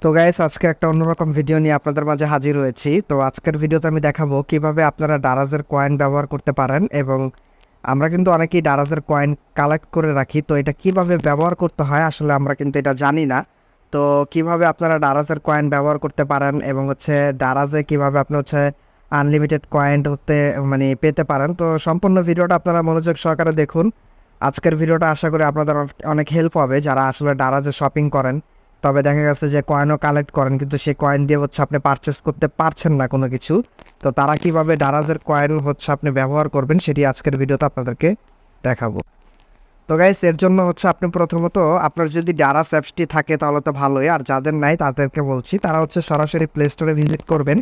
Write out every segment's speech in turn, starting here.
তো গাইস আজকে একটা অন্যরকম ভিডিও নিয়ে আপনাদের মাঝে হাজির হয়েছি। তো আজকের ভিডিওতে আমি দেখাবো কীভাবে আপনারা ডারাজের কয়েন ব্যবহার করতে পারেন এবং আমরা কিন্তু অনেকেই ডারাজের কয়েন কালেক্ট করে রাখি। তো এটা কীভাবে ব্যবহার করতে হয় আসলে আমরা কিন্তু এটা জানি না। তো কীভাবে আপনারা ডারাজের কয়েন ব্যবহার করতে পারেন এবং হচ্ছে ডারাজে কীভাবে আপনি হচ্ছে আনলিমিটেড কয়েন হতে মানে পেতে পারেন। তো সম্পূর্ণ ভিডিওটা আপনারা মনোযোগ সহকারে দেখুন। আজকের ভিডিওটা আশা করি আপনাদের অনেক- হেল্প হবে যারা আসলে ডারাজে শপিং করেন। তবে দেখা গেছে যে কয়েনও কালেক্ট করেন, কিন্তু সেই কয়েন দিয়ে হচ্ছে আপনি পারচেস করতে পারছেন না কোনো কিছু। তো তারা কীভাবে ডারাজের কয়েন হচ্ছে আপনি ব্যবহার করবেন সেটি আজকের ভিডিওতে আপনাদেরকে দেখাবো। তো গাইস এর জন্য হচ্ছে আপনি প্রথমত আপনার যদি ডারাস অ্যাপসটি থাকে তাহলে তো ভালোই, আর যাদের নাই তাদেরকে বলছি, তারা হচ্ছে সরাসরি প্লে স্টোরে ভিজিট করবেন।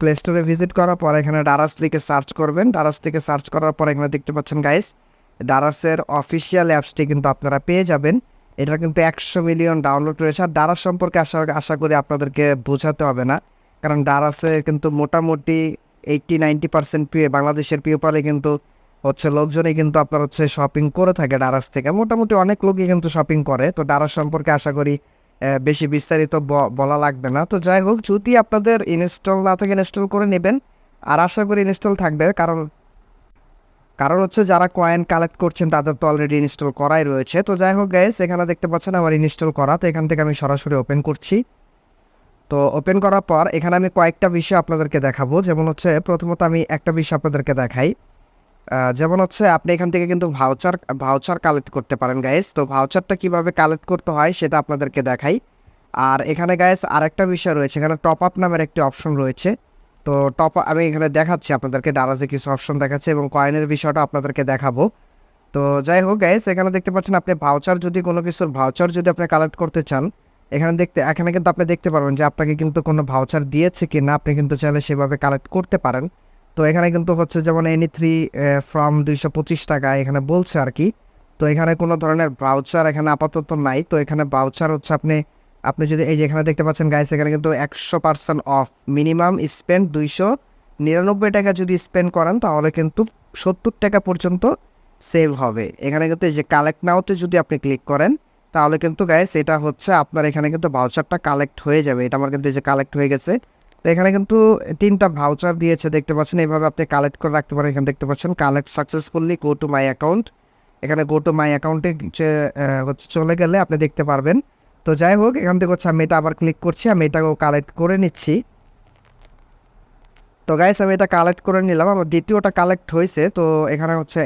প্লে স্টোরে ভিজিট করার পর এখানে ডারাস লিখে সার্চ করবেন। ডারাস লিখে সার্চ করার পর এখানে দেখতে পাচ্ছেন গাইস ডারাসের অফিসিয়াল অ্যাপসটি কিন্তু আপনারা পেয়ে যাবেন। এটা কিন্তু একশো মিলিয়ন ডাউনলোড রয়েছে। আর ডারাস সম্পর্কে আশা আশা করি আপনাদেরকে বোঝাতে হবে না। কারণ ডারাসে কিন্তু মোটামুটি এইটটি নাইনটি পার্সেন্ট পিএ বাংলাদেশের পিওপালে কিন্তু হচ্ছে লোকজনই কিন্তু আপনার হচ্ছে শপিং করে থাকে ডারাস থেকে। মোটামুটি অনেক লোকই কিন্তু শপিং করে। তো ডারাস সম্পর্কে আশা করি বেশি বিস্তারিত বলা লাগবে না। তো যাই হোক, যদি আপনাদের ইনস্টল না থাকে ইনস্টল করে নেবেন। আর আশা করি ইনস্টল থাকবে। কারণ কারণ হচ্ছে যারা কয়েন কালেক্ট করছেন, তাদের তো অলরেডি ইনস্টল করাই রয়েছে। তো যাই হোক গ্যাস এখানে দেখতে পাচ্ছেন আমার ইনস্টল করা। তো এখান থেকে আমি সরাসরি ওপেন করছি। তো ওপেন করার পর এখানে আমি কয়েকটা বিষয় আপনাদেরকে দেখাবো। যেমন হচ্ছে প্রথমত আমি একটা বিষয় আপনাদেরকে দেখাই। যেমন হচ্ছে আপনি এখান থেকে কিন্তু ভাউচার ভাউচার কালেক্ট করতে পারেন গাইস তো ভাউচারটা কীভাবে কালেক্ট করতে হয় সেটা আপনাদেরকে দেখাই। আর এখানে গাইস আরেকটা বিষয় রয়েছে। এখানে টপ আপ নামের একটি অপশন রয়েছে। তো টপ আমি এখানে দেখাচ্ছি আপনাদেরকে ডারাজে কিছু অপশন দেখাচ্ছি এবং কয়েনের বিষয়টা আপনাদেরকে দেখাবো। তো যাই হোক গাইস এখানে দেখতে পাচ্ছেন আপনি ভাউচার যদি কোনো কিছুর ভাউচার যদি আপনি কালেক্ট করতে চান, এখানে দেখতে, এখানে কিন্তু আপনি দেখতে পারবেন যে আপনাকে কিন্তু কোনো ভাউচার দিয়েছে কি না আপনি কিন্তু চাইলে সেভাবে কালেক্ট করতে পারেন। তো এখানে কিন্তু হচ্ছে যেমন এনি থ্রি ফ্রম দুইশো পঁচিশ টাকা এখানে বলছে আর কি। তো এখানে কোনো ধরনের ভাউচার এখানে আপাতত নাই। তো এখানে ভাউচার হচ্ছে আপনি আপনি যদি এই যে এখানে দেখতে পাচ্ছেন গাইস এখানে কিন্তু একশো পার্সেন্ট অফ মিনিমাম স্পেন্ড দুইশো। নিরানব্বই টাকা যদি স্পেন্ড করেন, তাহলে কিন্তু সত্তর টাকা পর্যন্ত সেভ হবে। এখানে কিন্তু এই যে কালেক্ট নাওতে যদি আপনি ক্লিক করেন, তাহলে কিন্তু গাইস এটা হচ্ছে আপনার এখানে কিন্তু ভাউচারটা কালেক্ট হয়ে যাবে। এটা আমার কিন্তু এই যে কালেক্ট হয়ে গেছে। তো এখানে কিন্তু তিনটা ভাউচার দিয়েছে, দেখতে পাচ্ছেন। এইভাবে আপনি কালেক্ট করে রাখতে পারেন। এখানে দেখতে পাচ্ছেন collect successfully go to my account এখানে গো টু মাই অ্যাকাউন্টে হচ্ছে চলে গেলে আপনি দেখতে পারবেন তো যাই হোক, এখান থেকে হচ্ছে আমি এটা আবার ক্লিক করছি, আমি এটাকেও কালেক্ট করে নিচ্ছি। তো গাইস আমি এটা কালেক্ট করে নিলাম, আমার দ্বিতীয়টা কালেক্ট হয়েছে, তো এখানে হচ্ছে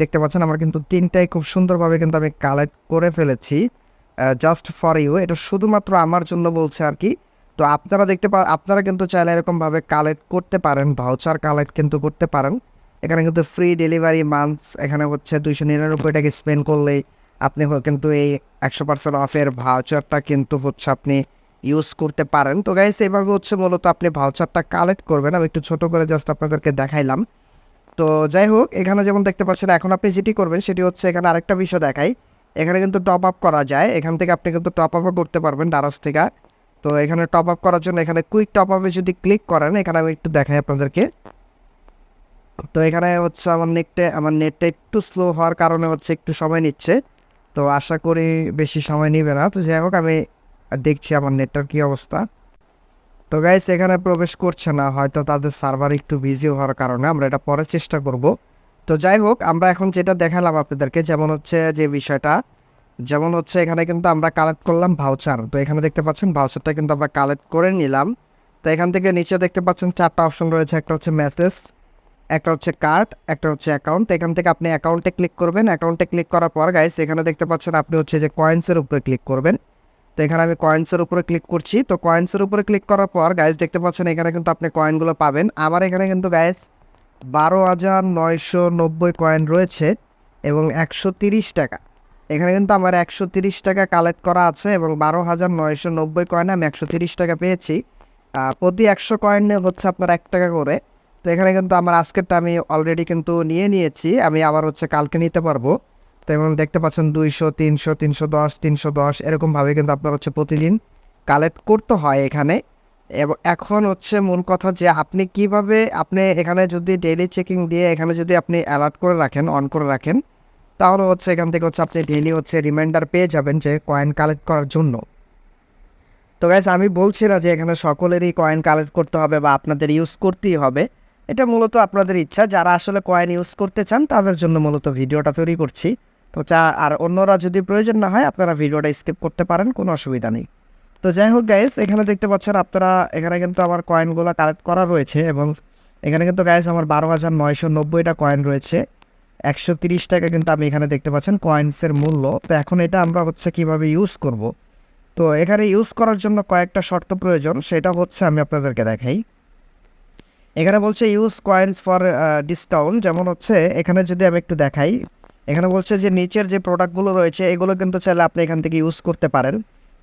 দেখতে পাচ্ছেন আমার কিন্তু তিনটাই খুব সুন্দরভাবে কিন্তু আমি কালেক্ট করে ফেলেছি। জাস্ট ফর ইউ এটা শুধুমাত্র আমার জন্য বলছে আর কি। তো আপনারা দেখতে পা, আপনারা কিন্তু চাইলে এরকমভাবে কালেক্ট করতে পারেন ভাউচার কালেক্ট কিন্তু করতে পারেন। এখানে কিন্তু ফ্রি ডেলিভারি মান্থস এখানে হচ্ছে দুইশো নিরানব্বই টাকা স্পেন্ড করলেই আপনি কিন্তু এই একশো পার্সেন্ট অফের ভাউচারটা কিন্তু হচ্ছে আপনি ইউজ করতে পারেন। তো গাইস এইভাবে হচ্ছে মূলত আপনি ভাউচারটা কালেক্ট করবেন। আমি একটু ছোট করে জাস্ট আপনাদেরকে দেখাইলাম। তো যাই হোক, এখানে যেমন দেখতে পাচ্ছেন, এখন আপনি যেটি করবেন, সেটি হচ্ছে এখানে আরেকটা বিষয় দেখাই। এখানে কিন্তু টপ আপ করা যায়। এখান থেকে আপনি কিন্তু টপ আপও করতে পারবেন ডারাস থেকে। তো এখানে টপ আপ করার জন্য এখানে কুইক টপ আপে যদি ক্লিক করেন, এখানে আমি একটু দেখাই আপনাদেরকে। তো এখানে হচ্ছে আমার নেটটা আমার নেটটা একটু স্লো হওয়ার কারণে হচ্ছে একটু সময় নিচ্ছে। তো আশা করি বেশি সময় নেবে না। তো যাই হোক, আমি দেখছি আমার নেটটার কী অবস্থা। তো গাইস এখানে প্রবেশ করছে না, হয়তো তাদের সার্ভার একটু বিজি হওয়ার কারণে। আমরা এটা পরে চেষ্টা করব। তো যাই হোক, আমরা এখন যেটা দেখালাম আপনাদেরকে, যেমন হচ্ছে যে বিষয়টা, যেমন হচ্ছে এখানে কিন্তু আমরা কালেক্ট করলাম ভাউচার তো এখানে দেখতে পাচ্ছেন ভাউচারটা কিন্তু আমরা কালেক্ট করে নিলাম। তো এখান থেকে নিচে দেখতে পাচ্ছেন চারটা অপশন রয়েছে, একটা হচ্ছে মেসেজ একটা হচ্ছে কার্ড একটা হচ্ছে অ্যাকাউন্ট এখান থেকে আপনি অ্যাকাউন্টে ক্লিক করবেন। অ্যাকাউন্টে ক্লিক করার পর গাইস এখানে দেখতে পাচ্ছেন আপনি হচ্ছে যে কয়েন্সের উপরে ক্লিক করবেন। তো এখানে আমি কয়েন্সের উপরে ক্লিক করছি। তো কয়েন্সের উপরে ক্লিক করার পর গাইস দেখতে পাচ্ছেন এখানে কিন্তু আপনি কয়েনগুলো পাবেন। আমার এখানে কিন্তু গাইস বারো হাজার নয়শো নব্বই কয়েন রয়েছে এবং একশো তিরিশ টাকা। এখানে কিন্তু আমার একশো তিরিশ টাকা কালেক্ট করা আছে এবং বারো হাজার নয়শো নব্বই কয়েনে আমি একশো তিরিশ টাকা পেয়েছি। প্রতি একশো কয়েনে হচ্ছে আপনার এক টাকা করে। তো এখানে কিন্তু আমার আজকেরটা আমি অলরেডি কিন্তু নিয়ে নিয়েছি। আমি আবার হচ্ছে কালকে নিতে পারব। তো এবং দেখতে পাচ্ছেন দুইশো, তিনশো তিনশো দশ তিনশো দশ, এরকমভাবে কিন্তু আপনার হচ্ছে প্রতিদিন কালেক্ট করতে হয় এখানে। এবং এখন হচ্ছে মূল কথা যে আপনি কীভাবে আপনি এখানে যদি ডেইলি চেকিং দিয়ে এখানে যদি আপনি অ্যালার্ট করে রাখেন অন করে রাখেন, তাহলে হচ্ছে এখান থেকে হচ্ছে আপনি ডেইলি হচ্ছে রিমাইন্ডার পেয়ে যাবেন যে কয়েন কালেক্ট করার জন্য। তো গাইস আমি বলছি না যে এখানে সকলেরই কয়েন কালেক্ট করতে হবে বা আপনাদের ইউজ করতেই হবে। এটা মূলত আপনাদের ইচ্ছা। যারা আসলে কয়েন ইউজ করতে চান, তাদের জন্য মূলত ভিডিওটা তৈরি করছি। তো চা, আর অন্যরা যদি প্রয়োজন না হয়, আপনারা ভিডিওটা স্কিপ করতে পারেন, কোনো অসুবিধা নেই। তো যাই হোক গাইস এখানে দেখতে পাচ্ছেন আপনারা, এখানে কিন্তু আমার কয়েনগুলো কালেক্ট করা রয়েছে এবং এখানে কিন্তু গাইস আমার বারো হাজার নয়শো নব্বইটা কয়েন রয়েছে। একশো তিরিশ টাকা কিন্তু আমি এখানে দেখতে পাচ্ছেন কয়েন্সের মূল্য। তো এখন এটা আমরা হচ্ছে কীভাবে ইউজ করব? তো এখানে ইউজ করার জন্য কয়েকটা শর্ত প্রয়োজন। সেটা হচ্ছে আমি আপনাদেরকে দেখাই। এখানে বলছে ইউজ কয়েন্স ফর ডিসকাউন্ট যেমন হচ্ছে, এখানে যদি আমি একটু দেখাই, এখানে বলছে যে, নিচের যে প্রোডাক্টগুলো রয়েছে, এগুলো কিন্তু চাইলে আপনি এখান থেকে ইউজ করতে পারেন।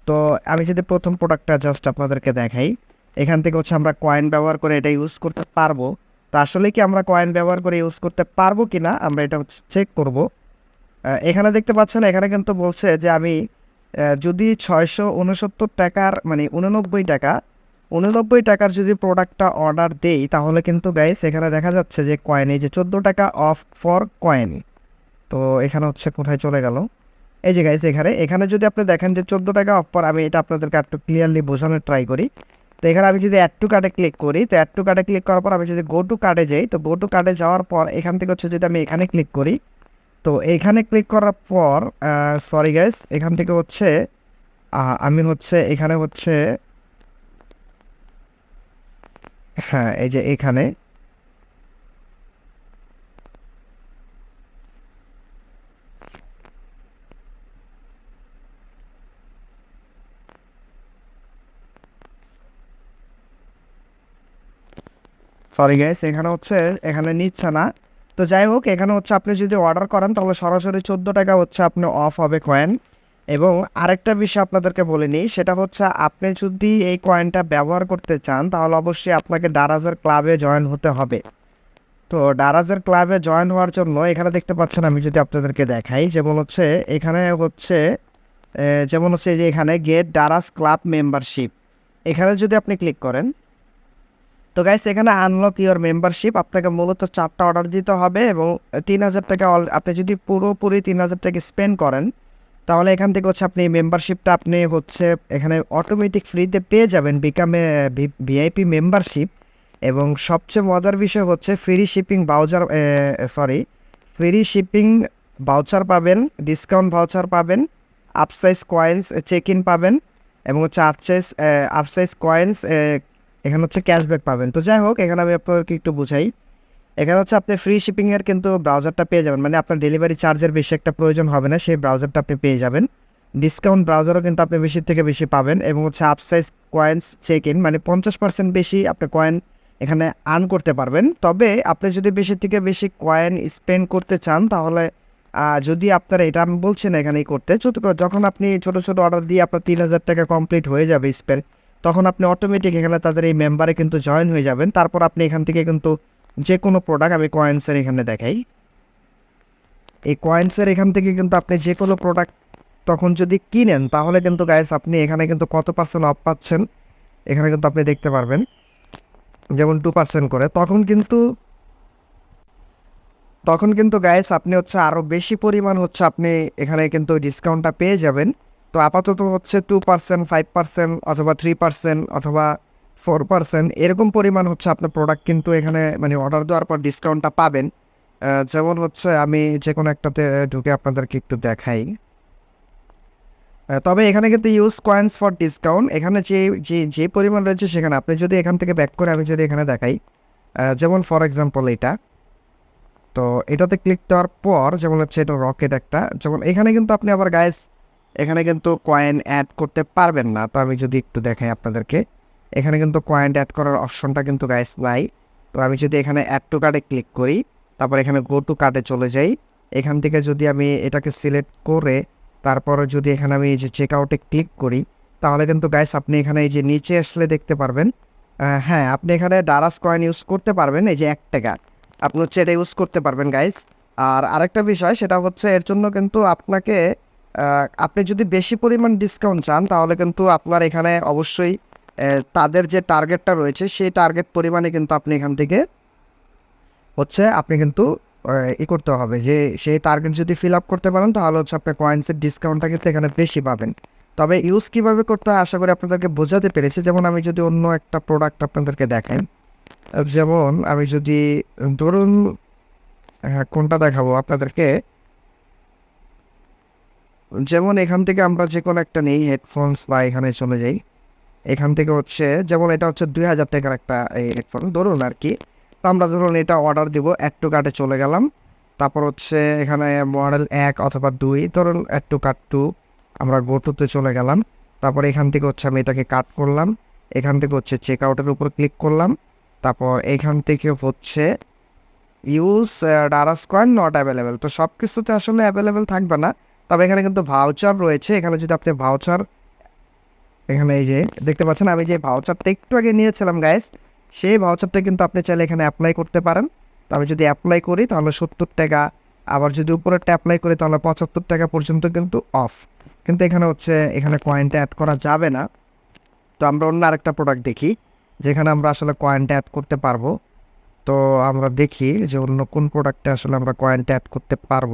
তো আমি যদি প্রথম প্রোডাক্টটা জাস্ট আপনাদেরকে দেখাই, এখান থেকে হচ্ছে আমরা কয়েন ব্যবহার করে এটা ইউজ করতে পারব। তো আসলে কি আমরা কয়েন ব্যবহার করে ইউজ করতে পারব কি না, আমরা এটা হচ্ছে চেক করব। এখানে দেখতে পাচ্ছেন, এখানে কিন্তু বলছে যে, আমি যদি ছয়শো উনসত্তর টাকার মানে উননব্বই টাকা উননব্বই টাকার যদি প্রোডাক্টটা অর্ডার দেই, তাহলে কিন্তু গাইস এখানে দেখা যাচ্ছে যে কয়েন যে চোদ্দ টাকা অফ ফর কয়েন তো এখানে হচ্ছে কোথায় চলে গেল? এই যে গাইস এখানে এখানে যদি আপনি দেখেন যে চোদ্দ টাকা অফ পর আমি এটা আপনাদেরকে একটু ক্লিয়ারলি বোঝানোর ট্রাই করি। তো এখানে আমি যদি অ্যাড টু কার্ডে ক্লিক করি, তো অ্যাড টু কার্ডে ক্লিক করার পর আমি যদি গো টু কার্ডে যাই, তো গো টু কার্ডে যাওয়ার পর এখান থেকে হচ্ছে যদি আমি এখানে ক্লিক করি, তো এখানে ক্লিক করার পর সরি গাইস এখান থেকে হচ্ছে আমি হচ্ছে এখানে হচ্ছে হ্যাঁ এই যে এখানে। সরি গাইস এখানে হচ্ছে, এখানে নিচ্ছে না। তো যাই হোক, এখানে হচ্ছে আপনি যদি অর্ডার করেন, তাহলে সরাসরি চোদ্দ টাকা হচ্ছে আপনি অফ হবে কয়েন এবং আরেকটা বিষয় আপনাদেরকে বলে নিই, সেটা হচ্ছে আপনি যদি এই কয়েনটা ব্যবহার করতে চান, তাহলে অবশ্যই আপনাকে ডারাজের ক্লাবে জয়েন হতে হবে। তো ডারাজের ক্লাবে জয়েন হওয়ার জন্য এখানে দেখতে পাচ্ছেন আমি যদি আপনাদেরকে দেখাই, যেমন হচ্ছে এখানে হচ্ছে যেমন হচ্ছে যে এখানে গেট ডারাজ ক্লাব মেম্বারশিপ এখানে যদি আপনি ক্লিক করেন, তো গাইস এখানে আনলক ইওর মেম্বারশিপ আপনাকে মূলত চারটা অর্ডার দিতে হবে এবং তিন হাজার টাকা আপনি যদি পুরোপুরি তিন হাজার টাকা স্পেন্ড করেন তাহলে এখান থেকে হচ্ছে আপনি মেম্বারশিপটা আপনি হচ্ছে এখানে অটোমেটিক ফ্রিতে পেয়ে যাবেন বিকামে ভিআইপি মেম্বারশিপ এবং সবচেয়ে মজার বিষয় হচ্ছে free shipping voucher sorry free shipping voucher পাবেন ডিসকাউন্ট ভাউচার পাবেন আপসাইজ কয়েন্স চেক ইন পাবেন এবং হচ্ছে আপসাইজ আপসাইজ কয়েন্স এখানে হচ্ছে ক্যাশব্যাক পাবেন। তো যাই হোক, এখানে আমি আপনাদেরকে একটু বুঝাই। এখানে হচ্ছে আপনি ফ্রি শিপিংয়ের কিন্তু ব্রাউজারটা পেয়ে যাবেন। মানে আপনার ডেলিভারি চার্জের বেশি একটা প্রয়োজন হবে না, সেই ব্রাউজারটা আপনি পেয়ে যাবেন। ডিসকাউন্ট ব্রাউজারও কিন্তু আপনি বেশি থেকে বেশি পাবেন এবং হচ্ছে আপসাইজ কয়েন্স চেক ইন মানে পঞ্চাশ পার্সেন্ট বেশি আপনি কয়েন এখানে আর্ন করতে পারবেন। তবে আপনি যদি বেশি থেকে বেশি কয়েন স্পেন্ড করতে চান, তাহলে যদি আপনারা এটা আমি বলছি না এখানেই করতে যখন আপনি ছোট ছোট অর্ডার দিয়ে আপনার তিন হাজার টাকা কমপ্লিট হয়ে যাবে স্পেন্ড তখন আপনি অটোমেটিক এখানে তাদের এই মেম্বারে কিন্তু জয়েন হয়ে যাবেন। তারপর আপনি এখান থেকে কিন্তু যে কোনো প্রোডাক্ট আমি কয়েন্সের এখানে দেখাই। এই কয়েন্সের এখান থেকে কিন্তু আপনি যে কোনো প্রোডাক্ট তখন যদি কিনেন, তাহলে কিন্তু গাইস আপনি এখানে কিন্তু কত পার্সেন্ট অফ পাচ্ছেন, এখানে কিন্তু আপনি দেখতে পারবেন। যেমন টু পার্সেন্ট করে, তখন কিন্তু তখন কিন্তু গাইস আপনি হচ্ছে আরও বেশি পরিমাণ হচ্ছে আপনি এখানে কিন্তু ডিসকাউন্টটা পেয়ে যাবেন। তো আপাতত হচ্ছে টু পার্সেন্ট ফাইভ পার্সেন্ট অথবা থ্রি পার্সেন্ট অথবা ফোর পার্সেন্ট এরকম পরিমাণ হচ্ছে আপনার প্রোডাক্ট কিন্তু এখানে মানে অর্ডার দেওয়ার পর ডিসকাউন্টটা পাবেন। যেমন হচ্ছে আমি যে কোনো একটাতে ঢুকে আপনাদেরকে একটু দেখাই। তবে এখানে কিন্তু ইউজ কয়েন্স ফর ডিসকাউন্ট এখানে যে যে যে পরিমাণ রয়েছে সেখানে আপনি যদি এখান থেকে ব্যাক করে আমি যদি এখানে দেখাই যেমন ফর এক্সাম্পল এটা। তো এটাতে ক্লিক দেওয়ার পর যেমন হচ্ছে এটা রকেট একটা, যেমন এখানে কিন্তু আপনি আবার গাইস এখানে কিন্তু কয়েন অ্যাড করতে পারবেন না। তো আমি যদি একটু দেখাই আপনাদেরকে। এখানে কিন্তু কয়েন অ্যাড করার অপশনটা কিন্তু গাইস নাই। তো আমি যদি এখানে অ্যাড টু কার্ডে ক্লিক করি, তারপর এখানে গো টু কার্ডে চলে যাই। এখান থেকে যদি আমি এটাকে সিলেক্ট করে, তারপরে যদি এখানে আমি এই যে চেক আউটে ক্লিক করি, তাহলে কিন্তু গাইস আপনি এখানে এই যে নিচে আসলে দেখতে পারবেন। হ্যাঁ আপনি এখানে ডারাস কয়েন ইউজ করতে পারবেন, এই যে এক টাকা আপনি হচ্ছে এটা ইউজ করতে পারবেন গাইস আর আরেকটা বিষয়, সেটা হচ্ছে এর জন্য কিন্তু আপনাকে আপনি যদি বেশি পরিমাণ ডিসকাউন্ট চান, তাহলে কিন্তু আপনার এখানে অবশ্যই তাদের যে টার্গেটটা রয়েছে, সেই টার্গেট পরিমাণে কিন্তু আপনি এখান থেকে হচ্ছে আপনি কিন্তু ই করতে হবে যে, সেই টার্গেট যদি ফিল আপ করতে পারেন, তাহলে হচ্ছে আপনার কয়েন্সের ডিসকাউন্টটা কিন্তু এখানে বেশি পাবেন। তবে ইউজ কীভাবে করতে হয়, আশা করি আপনাদেরকে বোঝাতে পেরেছি। যেমন আমি যদি অন্য একটা প্রোডাক্ট আপনাদেরকে দেখাই যেমন আমি যদি, ধরুন হ্যাঁ কোনটা দেখাবো আপনাদেরকে? যেমন এখান থেকে আমরা যে কোনো একটা নেই হেডফোনস বা এখানে চলে যাই। এখান থেকে হচ্ছে, যেমন এটা হচ্ছে দুই হাজার টাকার একটা হেডফোন ধরুন আর কি। তো আমরা ধরুন এটা অর্ডার দিব অ্যাড টু চলে গেলাম। তারপর হচ্ছে এখানে মডেল এক অথবা দুই, ধরুন অ্যাড টু টু আমরা গোটুতে চলে গেলাম। তারপর এখান থেকে হচ্ছে আমি এটাকে কাট করলাম। এখান থেকে হচ্ছে চেক আউটের উপর ক্লিক করলাম। তারপর এখান থেকে হচ্ছে use Daraz coin not available তো সব কিছুতে আসলে অ্যাভেলেবেল থাকবে না। তবে এখানে কিন্তু ভাউচার রয়েছে। এখানে যদি আপনি ভাউচার এখানে এই যে, দেখতে পাচ্ছেন? আমি যে ভাউচারটা একটু আগে নিয়েছিলাম গাইস সেই ভাউচারটা কিন্তু আপনি চাইলে এখানে অ্যাপ্লাই করতে পারেন। তো আমি যদি অ্যাপ্লাই করি, তাহলে সত্তর টাকা। আবার যদি উপরেরটা অ্যাপ্লাই করি, তাহলে পঁচাত্তর টাকা পর্যন্ত কিন্তু অফ কিন্তু এখানে হচ্ছে, এখানে কয়েনটা অ্যাড করা যাবে না। তো আমরা অন্য আরেকটা প্রোডাক্ট দেখি, যেখানে আমরা আসলে কয়েনটা অ্যাড করতে পারব। তো আমরা দেখি যে অন্য কোন প্রোডাক্টে আসলে আমরা কয়েনটা অ্যাড করতে পারব।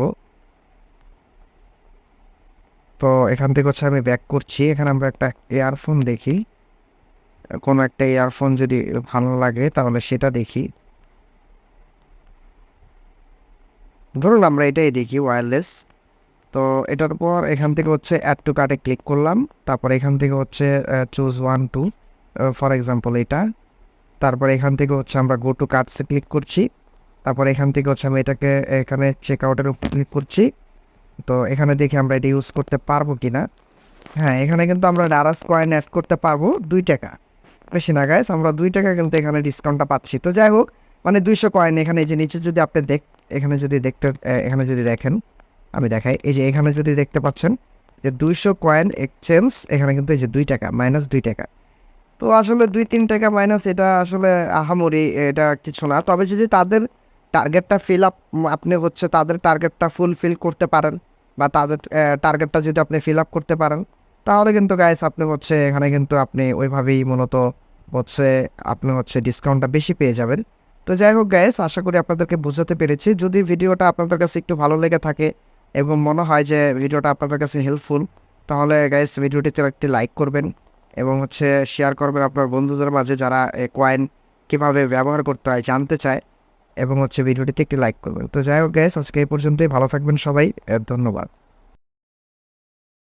তো এখান থেকে হচ্ছে আমি ব্যাক করছি। এখানে আমরা একটা ইয়ারফোন দেখি। কোনো একটা ইয়ারফোন যদি ভালো লাগে তাহলে সেটা দেখি। ধরুন আমরা এটাই দেখি ওয়্যারলেস তো এটার পর এখান থেকে হচ্ছে অ্যাড টু কার্টে ক্লিক করলাম। তারপর এখান থেকে হচ্ছে choose one two for example এটা। তারপর এখান থেকে হচ্ছে আমরা গো টু কার্টসে ক্লিক করছি। তারপর এখান থেকে হচ্ছে আমি এটাকে এখানে চেক আউটের উপর ক্লিক করছি। তো এখানে দেখি আমরা এটা ইউজ করতে পারব কি না হ্যাঁ এখানে কিন্তু আমরা ডারাস কয়েন অ্যাড করতে পারব দুই টাকা। বেশি না গাইস আমরা দুই টাকা কিন্তু এখানে ডিসকাউন্টটা পাচ্ছি। তো যাই হোক মানে দুইশো কয়েন এখানে এই যে নিচে যদি আপনি দেখ, এখানে যদি দেখতে এখানে যদি দেখেন, আমি দেখাই, এই যে এখানে যদি দেখতে পাচ্ছেন যে দুইশো কয়েন এক্সচেঞ্জ এখানে কিন্তু এই যে দুই টাকা মাইনাস দুই টাকা। তো আসলে দুই, তিন টাকা মাইনাস এটা আসলে আহামরি, এটা কিছু না। তবে যদি তাদের টার্গেটটা ফিল আপ আপনি হচ্ছে তাদের টার্গেটটা ফুলফিল করতে পারেন বা তাদের টার্গেটটা যদি আপনি ফিল আপ করতে পারেন, তাহলে কিন্তু গাইস আপনি হচ্ছে এখানে কিন্তু আপনি ওইভাবেই মূলত হচ্ছে আপনি হচ্ছে ডিসকাউন্টটা বেশি পেয়ে যাবেন। তো যাই হোক গাইস আশা করি আপনাদেরকে বোঝাতে পেরেছি। যদি ভিডিওটা আপনাদের কাছে একটু ভালো লেগে থাকে এবং মনে হয় যে ভিডিওটা আপনাদের কাছে হেল্পফুল তাহলে গাইস ভিডিওটিতে একটি লাইক করবেন এবং হচ্ছে শেয়ার করবেন আপনার বন্ধুদের মাঝে যারা কয়েন কীভাবে ব্যবহার করতে হয়, জানতে চায়। এবং হচ্ছে ভিডিওটিতে একটি লাইক করবেন। তো যাই হোক গ্যাস আজকে এই পর্যন্তই। ভালো থাকবেন সবাই। ধন্যবাদ।